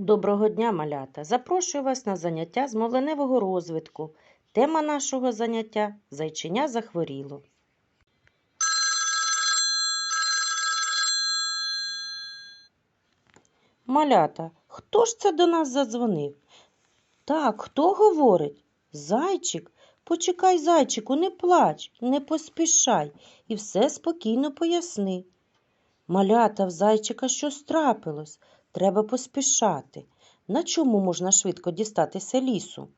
Доброго дня, малята! Запрошую вас на заняття з мовленевого розвитку. Тема нашого заняття зайченя захворіло. Малята, хто ж це до нас задзвонив? Так, хто говорить? Зайчик. Почекай, зайчику, не плач, не поспішай і все спокійно поясни. Малята в зайчика щось трапилось. Треба поспішати. На чому можна швидко дістатися лісу?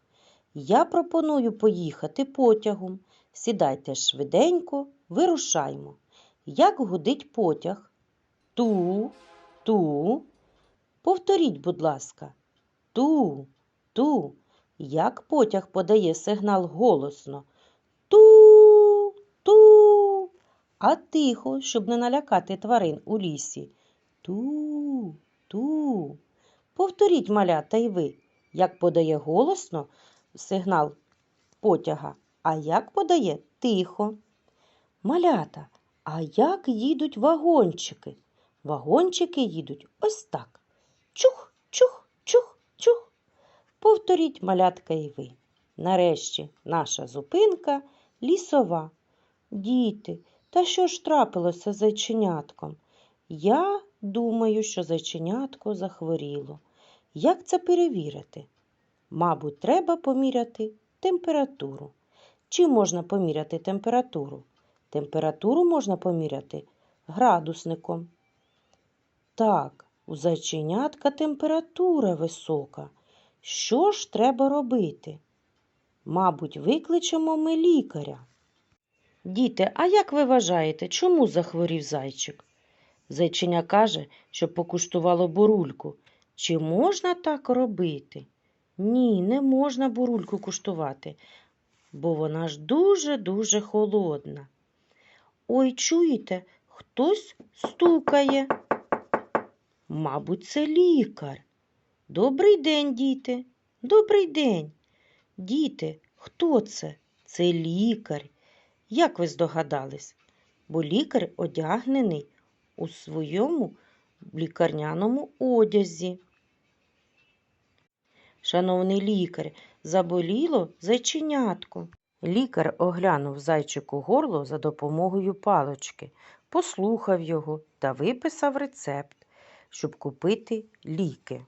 Я пропоную поїхати потягом. Сідайте швиденько, вирушаймо. Як гудить потяг? Ту, ту. Повторіть, будь ласка. Ту, ту. Як потяг подає сигнал голосно? Ту, ту. А тихо, щоб не налякати тварин у лісі. Ту, ту. Повторіть, малята, і ви, як подає голосно сигнал потяга, а як подає тихо. Малята, а як їдуть вагончики? Вагончики їдуть ось так. Чух, чух, чух, чух. Повторіть, малятка, і ви. Нарешті наша зупинка лісова. Діти, та що ж трапилося з зайченятком? Я думаю, що зайченятко захворіло. Як це перевірити? Мабуть, треба поміряти температуру. Чим можна поміряти температуру? Температуру можна поміряти градусником. Так, у зайченятка температура висока. Що ж треба робити? Мабуть, викличемо ми лікаря. Діти, а як ви вважаєте, чому захворів зайчик? Зайчиня каже, що покуштувало бурульку. Чи можна так робити? Ні, не можна бурульку куштувати, бо вона ж дуже-дуже холодна. Ой, чуєте, хтось стукає. Мабуть, це лікар. Добрий день, діти. Добрий день. Діти, хто це? Це лікар. Як ви здогадались? Бо лікар одягнений у своєму лікарняному одязі. Шановний лікар, заболіло зайченятко. Лікар оглянув зайчику горло за допомогою палочки, послухав його та виписав рецепт, щоб купити ліки.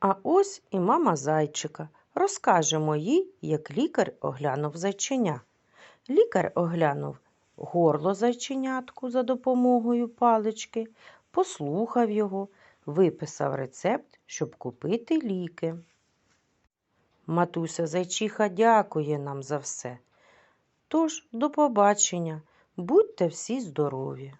А ось і мама зайчика. Розкажемо їй, як лікар оглянув зайченя. Лікар оглянув горло зайченятку за допомогою палички, послухав його, виписав рецепт, щоб купити ліки. Матуся зайчиха дякує нам за все. Тож, до побачення, будьте всі здорові!